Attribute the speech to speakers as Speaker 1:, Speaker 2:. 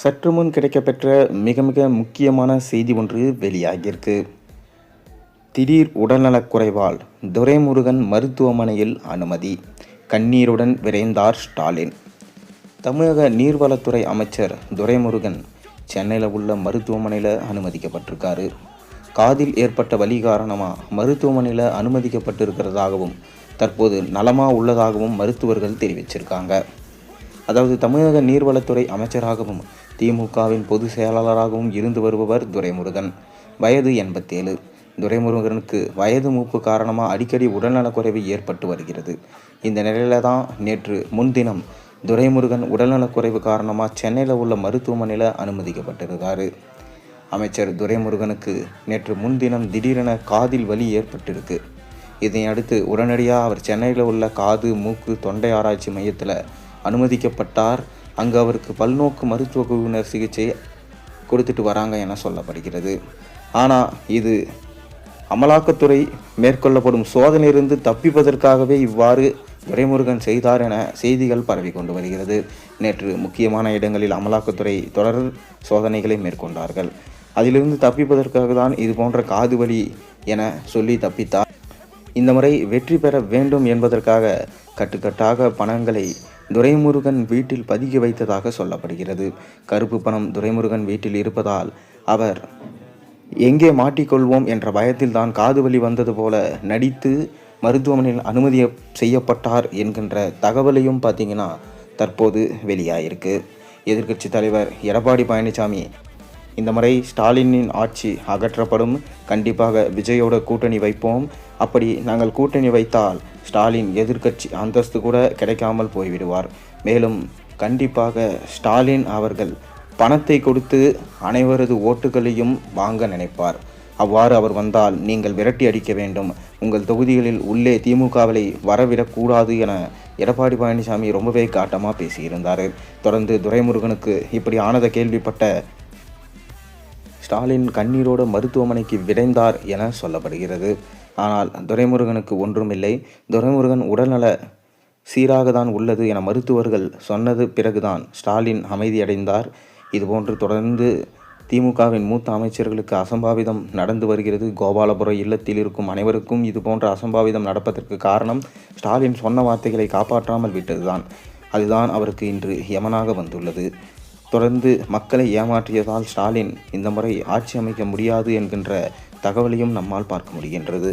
Speaker 1: சற்று முன் கிடைக்கப்பெற்ற மிக மிக முக்கியமான செய்தி ஒன்று வெளியாகியிருக்கு. திடீர் உடல்நலக் குறைவால் துரைமுருகன் மருத்துவமனையில் அனுமதி கண்ணீருடன் விரைந்தார் ஸ்டாலின். தமிழக நீர்வளத்துறை அமைச்சர் துரைமுருகன் சென்னையில் உள்ள மருத்துவமனையில் அனுமதிக்கப்பட்டிருக்காரு. காதில் ஏற்பட்ட வலி காரணமாக மருத்துவமனையில் அனுமதிக்கப்பட்டிருக்கிறதாகவும் தற்போது நலமாக உள்ளதாகவும் மருத்துவர்கள் தெரிவிச்சிருக்காங்க. அதாவது தமிழக நீர்வளத்துறை அமைச்சராகவும் திமுகவின் பொதுச் செயலாளராகவும் இருந்து வருபவர் துரைமுருகன். வயது எண்பத்தேழு. துரைமுருகனுக்கு வயது மூப்பு காரணமாக அடிக்கடி உடல்நலக்குறைவு ஏற்பட்டு வருகிறது. இந்த நிலையில தான் நேற்று முன்தினம் துரைமுருகன் உடல்நலக்குறைவு காரணமாக சென்னையில் உள்ள மருத்துவமனையில் அனுமதிக்கப்பட்டிருந்தார். அமைச்சர் துரைமுருகனுக்கு நேற்று முன்தினம் திடீரென காதில் வலி ஏற்பட்டிருக்கு. இதையடுத்து உடனடியாக அவர் சென்னையில் உள்ள காது மூக்கு தொண்டை ஆராய்ச்சி மையத்தில் அனுமதிக்கப்பட்டார். அங்கு அவருக்கு பல்நோக்கு மருத்துவ குழுவினர் சிகிச்சை கொடுத்துட்டு வராங்க என சொல்லப்படுகிறது. ஆனால் இது அமலாக்கத்துறை மேற்கொள்ளப்படும் சோதனையிலிருந்து தப்பிப்பதற்காகவே இவ்வாறு துரைமுருகன் செய்தார் என செய்திகள் பரவி கொண்டு வருகிறது. நேற்று முக்கியமான இடங்களில் அமலாக்கத்துறை தொடர் சோதனைகளை மேற்கொண்டார்கள். அதிலிருந்து தப்பிப்பதற்காக தான் இது போன்ற காது வலி என சொல்லி தப்பித்தார். இந்த முறை வெற்றி பெற வேண்டும் என்பதற்காக கட்டுக்கட்டாக பணங்களை துரைமுருகன் வீட்டில் பதுக்கி வைத்ததாக சொல்லப்படுகிறது. கருப்பு பணம் துரைமுருகன் வீட்டில் இருப்பதால் அவர் எங்கே மாட்டிக்கொள்வோம் என்ற பயத்தில் தான் காது வலி வந்தது போல நடித்து மருத்துவமனையில் அனுமதி செய்யப்பட்டார் என்கின்ற தகவலையும் பார்த்தீங்கன்னா தற்போது வெளியாயிருக்கு. எதிர்க்கட்சி தலைவர் எடப்பாடி பழனிசாமி இந்த முறை ஸ்டாலினின் ஆட்சி அகற்றப்படும். கண்டிப்பாக விஜயோட கூட்டணி வைப்போம். அப்படி நாங்கள் கூட்டணி வைத்தால் ஸ்டாலின் எதிர்க்கட்சி அந்தஸ்து கூட கிடைக்காமல் போய்விடுவார். மேலும் கண்டிப்பாக ஸ்டாலின் அவர்கள் பணத்தை கொடுத்து அனைவரது ஓட்டுகளையும் வாங்க நினைப்பார். அவ்வாறு அவர் வந்தால் நீங்கள் விரட்டி அடிக்க வேண்டும். உங்கள் தொகுதிகளில் உள்ளே திமுகவிலை வரவிடக்கூடாது என எடப்பாடி பழனிசாமி ரொம்பவே காட்டமாக பேசியிருந்தார். தொடர்ந்து துரைமுருகனுக்கு இப்படி ஆனதை கேள்விப்பட்ட ஸ்டாலின் கண்ணீரோடு மருத்துவமனைக்கு விரைந்தார் என சொல்லப்படுகிறது. ஆனால் துரைமுருகனுக்கு ஒன்றுமில்லை. துரைமுருகன் உடல்நல சீராக தான் உள்ளது என மருத்துவர்கள் சொன்னது பிறகுதான் ஸ்டாலின் அமைதியடைந்தார். இதுபோன்று தொடர்ந்து திமுகவின் மூத்த அமைச்சர்களுக்கு அசம்பாவிதம் நடந்து வருகிறது. கோபாலபுரம் இல்லத்தில் இருக்கும் அனைவருக்கும் இதுபோன்ற அசம்பாவிதம் நடப்பதற்கு காரணம் ஸ்டாலின் சொன்ன வார்த்தைகளை காப்பாற்றாமல் விட்டதுதான். அதுதான் அவருக்கு இன்று யமனாக வந்துள்ளது. தொடர்ந்து மக்களை ஏமாற்றியதால் ஸ்டாலின் இந்த முறை ஆட்சி அமைக்க முடியாது என்கின்ற தகவலையும் நம்மால் பார்க்க முடிகின்றது.